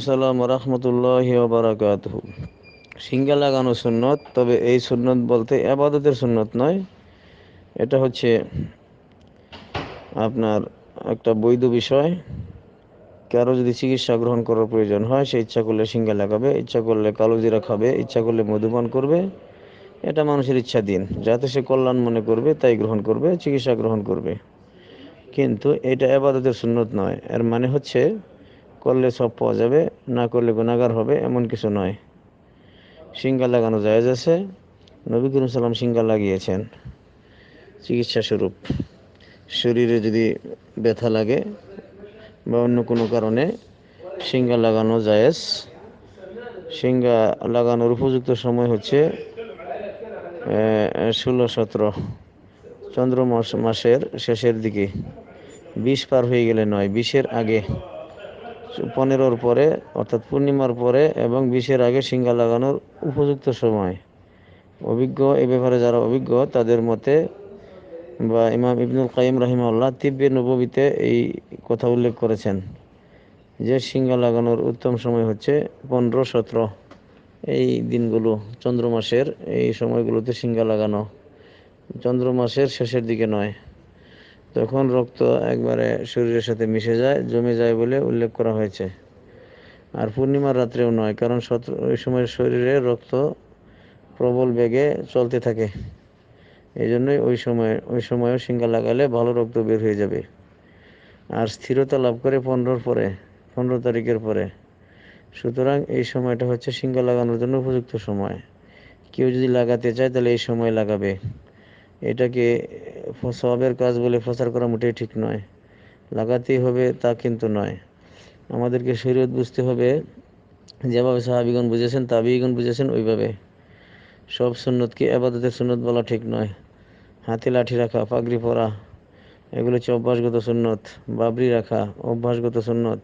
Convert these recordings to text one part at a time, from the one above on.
সালাম রহমতুল্লাহ বারাকাত সিঙ্গা লাগানো সুন্নত, তবে এই সুন্নত বলতে আবাদতের সুন্নত নয়। এটা হচ্ছে আপনার একটা বৈধ বিষয়। কারও যদি চিকিৎসা গ্রহণ করার প্রয়োজন হয়, সে ইচ্ছা করলে সিঙ্গা লাগাবে, ইচ্ছা করলে কালো জিরা খাবে, ইচ্ছা করলে মধুপান করবে। এটা মানুষের ইচ্ছা দিন। যাতে সে কল্যাণ মনে করবে, তাই গ্রহণ করবে, চিকিৎসা গ্রহণ করবে। কিন্তু এটা আবাদতের সুন্নত নয়। এর মানে হচ্ছে করলে সব পাওয়া যাবে, না করলে গুণাগার হবে, এমন কিছু নয়। সিঙ্গা লাগানো জায়েজ আছে। নবী করিম সাল্লাম সিঙ্গা লাগিয়েছেন। চিকিৎসা স্বরূপ। শরীরে যদি ব্যথা লাগে বা অন্য কোনো কারণে সিঙ্গা লাগানো জায়েজ। সিঙ্গা লাগানোর উপযুক্ত সময় হচ্ছে ষোলো, সতেরো। চন্দ্র মাস, মাসের শেষের দিকে। বিশ পার হয়ে গেলে নয়, বিশের আগে। পনেরোর পরে, অর্থাৎ পূর্ণিমার পরে এবং বিশের আগে সিঙ্গা লাগানোর উপযুক্ত সময়। অভিজ্ঞ, এ ব্যাপারে যারা অভিজ্ঞ, তাদের মতে বা ইমাম ইবনুল কাইম রাহিমাল্লাহ তিব্বে নবীতে এই কথা উল্লেখ করেছেন যে সিঙ্গা লাগানোর উত্তম সময় হচ্ছে পনেরো, সতেরো। এই দিনগুলো চন্দ্র মাসের এই সময়গুলোতে সিঙ্গা লাগানো। চন্দ্র মাসের শেষের দিকে নয় তখন রক্ত একবারে শরীরের সাথে মিশে যায়, জমে যায় বলে উল্লেখ করা হয়েছে। আর পূর্ণিমার রাত্রেও নয়, কারণ ওই সময় শরীরে রক্ত প্রবল বেগে চলতে থাকে। এই জন্যই ওই সময়, ওই সময়ও সিঙ্গা লাগালে ভালো রক্ত বের হয়ে যাবে। আর স্থিরতা লাভ করে পনেরোর পরে, পনেরো তারিখের পরে। সুতরাং এই সময়টা হচ্ছে সিঙ্গা লাগানোর জন্য উপযুক্ত সময়। কেউ যদি লাগাতে চায় তাহলে এই সময় লাগাবে। এটাকে সবের কাজ বলে প্রচার করা মোটেই ঠিক নয়। লাগাতেই হবে তা কিন্তু নয়। আমাদেরকে শরীয়ত বুঝতে হবে, যেভাবে সাহাবিগণ বুঝেছেন তাবিগণ বুঝেছেন ওইভাবে। সব সুন্নতকে আবাদতের সুন্নত বলা ঠিক নয়। হাতে লাঠি রাখা, পাগড়ি পরা, এগুলো হচ্ছে অভ্যাসগত সুন্নত। বাবরি রাখা, অভ্যাসগত সুন্নত।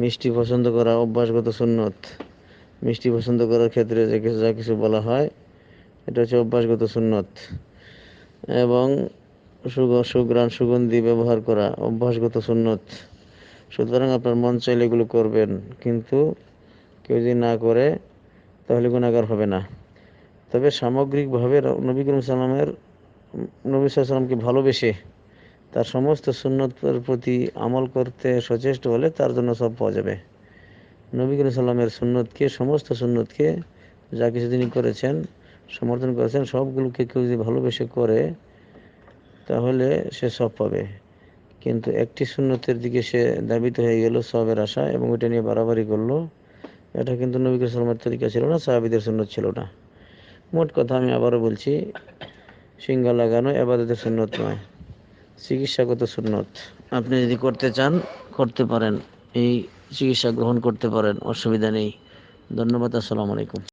মিষ্টি পছন্দ করা, অভ্যাসগত সুন্নত। মিষ্টি পছন্দ করার ক্ষেত্রে যে কিছু যা কিছু বলা হয়, এটা হচ্ছে অভ্যাসগত সুন্নত। এবং সুগ্রাণ, সুগন্ধি ব্যবহার করা অভ্যাসগত সুন্নত। সুতরাং আপনার মন চাইলে এগুলো করবেন, কিন্তু কেউ যদি না করে, তাহলে গুণাগার হবে না। তবে সামগ্রিকভাবে নবী করিম সাল্লামের, নবী সাল্লামকে ভালোবেসে তার সমস্ত সুন্নতের প্রতি আমল করতে সচেষ্ট হলে তার জন্য সব পাওয়া যাবে। নবী করিম সাল্লামের সুন্নতকে, সমস্ত সুন্নতকে যা কিছু তিনি করেছেন সমর্থন করেছেন, সবগুলোকে কেউ যদি ভালোবেসে করে, তাহলে সে সব পাবে। কিন্তু একটি সুন্নতের দিকে সে দাবিত হয়ে গেল সবের আশা এবং ওইটা নিয়ে বাড়াবাড়ি করল। এটা কিন্তু নবী সালামের তরিকা ছিল না, সাহাবিদের সুন্নত ছিল না। মোট কথা আমি আবারও বলছি সিঙ্গা লাগানো এবাদতের সুন্নত নয়, চিকিৎসাগত সুন্নত। আপনি যদি করতে চান, করতে পারেন। এই চিকিৎসা গ্রহণ করতে পারেন, অসুবিধা নেই। ধন্যবাদ, আসসালামু আলাইকুম।